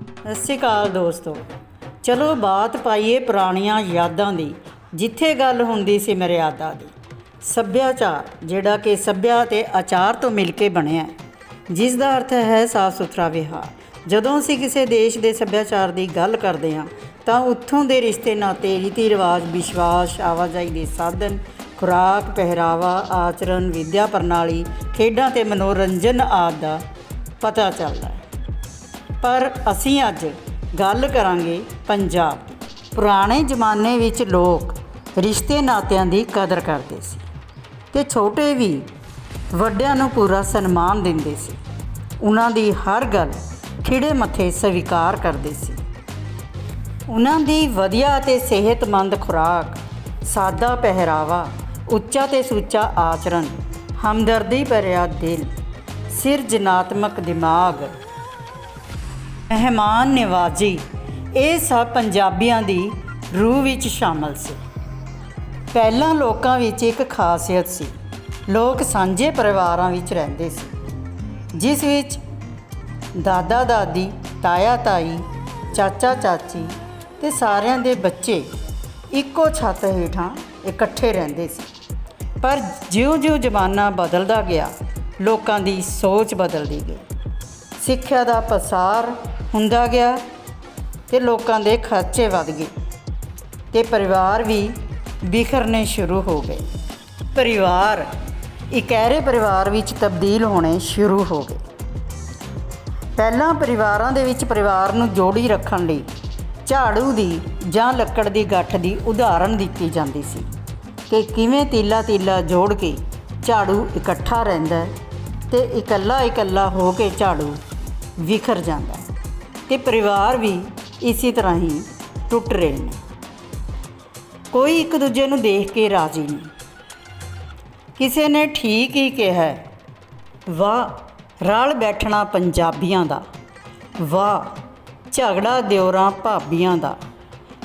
ਸਤਿ ਸ਼੍ਰੀ ਅਕਾਲ ਦੋਸਤੋ। ਚਲੋ ਬਾਤ ਪਾਈਏ ਪੁਰਾਣੀਆਂ ਯਾਦਾਂ ਦੀ, ਜਿੱਥੇ ਗੱਲ ਹੁੰਦੀ ਸੀ ਮਰਿਆਦਾ ਦੀ। ਸੱਭਿਆਚਾਰ, ਜਿਹੜਾ ਕਿ ਸੱਭਿਆ ਤੇ ਆਚਾਰ ਤੋਂ ਮਿਲ ਕੇ ਬਣਿਆ ਜਿਸ ਦਾ ਅਰਥ ਹੈ ਸਾਫ਼ ਸੁਥਰਾ ਵਿਹਾਰ। ਜਦੋਂ ਅਸੀਂ ਕਿਸੇ ਦੇਸ਼ ਦੇ ਸੱਭਿਆਚਾਰ ਦੀ ਗੱਲ ਕਰਦੇ ਹਾਂ, ਤਾਂ ਉੱਥੋਂ ਦੇ ਰਿਸ਼ਤੇ ਨਾਤੇ, ਰੀਤੀ ਰਿਵਾਜ, ਵਿਸ਼ਵਾਸ, ਆਵਾਜਾਈ ਦੇ ਸਾਧਨ, ਖੁਰਾਕ, ਪਹਿਰਾਵਾ, ਆਚਰਣ, ਵਿਦਿਆ ਪ੍ਰਣਾਲੀ, ਖੇਡਾਂ ਤੇ ਮਨੋਰੰਜਨ ਆਦਿ ਦਾ ਪਤਾ ਚੱਲਦਾ ਹੈ। ਪਰ ਅਸੀਂ ਅੱਜ ਗੱਲ ਕਰਾਂਗੇ ਪੰਜਾਬ। ਦੀ ਪੁਰਾਣੇ ਜ਼ਮਾਨੇ ਵਿੱਚ ਲੋਕ ਰਿਸ਼ਤੇ ਨਾਤਿਆਂ ਦੀ ਕਦਰ ਕਰਦੇ ਸੀ ਤੇ ਛੋਟੇ ਵੀ ਵੱਡਿਆਂ ਨੂੰ ਪੂਰਾ ਸਨਮਾਨ ਦਿੰਦੇ ਸੀ। ਉਹਨਾਂ ਦੀ ਹਰ ਗੱਲ ਖਿੜੇ ਮੱਥੇ ਸਵੀਕਾਰ ਕਰਦੇ ਸੀ। ਉਹਨਾਂ ਦੀ ਵਧੀਆ ਅਤੇ ਸਿਹਤਮੰਦ ਖੁਰਾਕ, ਸਾਦਾ ਪਹਿਰਾਵਾ, ਉੱਚਾ ਤੇ ਸੁੱਚਾ ਆਚਰਣ, ਹਮਦਰਦੀ ਭਰਿਆ ਦਿਲ ਸਿਰਜਨਾਤਮਕ ਦਿਮਾਗ ਮਹਿਮਾਨ ਨਿਵਾਜੀ ਇਹ ਸਭ ਪੰਜਾਬੀਆਂ ਦੀ ਰੂਹ ਵਿੱਚ ਸ਼ਾਮਲ ਸੀ। ਪਹਿਲਾਂ ਲੋਕਾਂ ਵਿੱਚ ਇੱਕ ਖਾਸੀਅਤ ਸੀ। ਲੋਕ ਸਾਂਝੇ ਪਰਿਵਾਰਾਂ ਵਿੱਚ ਰਹਿੰਦੇ ਸੀ। ਜਿਸ ਵਿੱਚ ਦਾਦਾ, ਦਾਦੀ, ਤਾਇਆ, ਤਾਈ, ਚਾਚਾ, ਚਾਚੀ ਤੇ ਸਾਰਿਆਂ ਦੇ ਬੱਚੇ ਇੱਕੋ ਛੱਤ ਹੇਠਾਂ ਇਕੱਠੇ ਰਹਿੰਦੇ ਸੀ। ਪਰ ਜਿਉਂ-ਜਿਉਂ ਜ਼ਮਾਨਾ ਬਦਲਦਾ ਗਿਆ, ਲੋਕਾਂ ਦੀ ਸੋਚ ਬਦਲਦੀ ਗਈ। ਸਿੱਖਿਆ ਦਾ ਪ੍ਰਸਾਰ ਹੁੰਦਾ ਗਿਆ ਤੇ ਲੋਕਾਂ ਦੇ ਖਰਚੇ ਵੱਧ ਗਏ ਤੇ ਪਰਿਵਾਰ ਵੀ ਵਿਖਰਨੇ ਸ਼ੁਰੂ ਹੋ ਗਏ। ਪਰਿਵਾਰ ਇਕਹਿਰੇ ਪਰਿਵਾਰ ਵਿੱਚ ਤਬਦੀਲ ਹੋਣੇ ਸ਼ੁਰੂ ਹੋ ਗਏ। ਪਹਿਲਾਂ ਪਰਿਵਾਰਾਂ ਦੇ ਵਿੱਚ ਪਰਿਵਾਰ ਨੂੰ ਜੋੜੀ ਰੱਖਣ ਲਈ ਝਾੜੂ ਦੀ ਜਾਂ ਲੱਕੜ ਦੀ ਗੱਠ ਦੀ ਉਦਾਹਰਣ ਦਿੱਤੀ ਜਾਂਦੀ ਸੀ ਕਿ ਕਿਵੇਂ ਤੀਲਾ ਤੀਲਾ ਜੋੜ ਕੇ ਝਾੜੂ ਇਕੱਠਾ ਰਹਿੰਦਾ ਹੈ ਤੇ ਇਕੱਲਾ ਇਕੱਲਾ ਹੋ ਕੇ ਝਾੜੂ ਵਿਖਰ ਜਾਂਦਾ ਹੈ ਪਰਿਵਾਰ ਵੀ ਇਸੇ ਤਰ੍ਹਾਂ ਹੀ ਟੁੱਟ ਰਹੇ ਨੇ। ਕੋਈ ਇੱਕ ਦੂਜੇ ਨੂੰ ਦੇਖ ਕੇ ਰਾਜੀ ਨਹੀਂ। ਕਿਸੇ ਨੇ ਠੀਕ ਹੀ ਕਿਹਾ, ਵਾਹ, ਰਲ ਬੈਠਣਾ ਪੰਜਾਬੀਆਂ ਦਾ। ਵਾਹ, ਝਗੜਾ ਦਿਓਰਾਂ ਭਾਬੀਆਂ ਦਾ।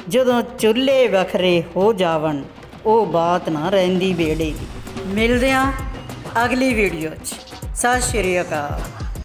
ਜਦੋਂ ਚੁੱਲ੍ਹੇ ਵੱਖਰੇ ਹੋ ਜਾਵਣ, ਉਹ ਬਾਤ ਨਾ ਰਹਿੰਦੀ ਬੇੜੇ ਦੀ। ਮਿਲਦੇ ਹਾਂ ਅਗਲੀ ਵੀਡੀਓ 'ਚ। ਸਤਿ ਸ਼੍ਰੀ ਅਕਾਲ।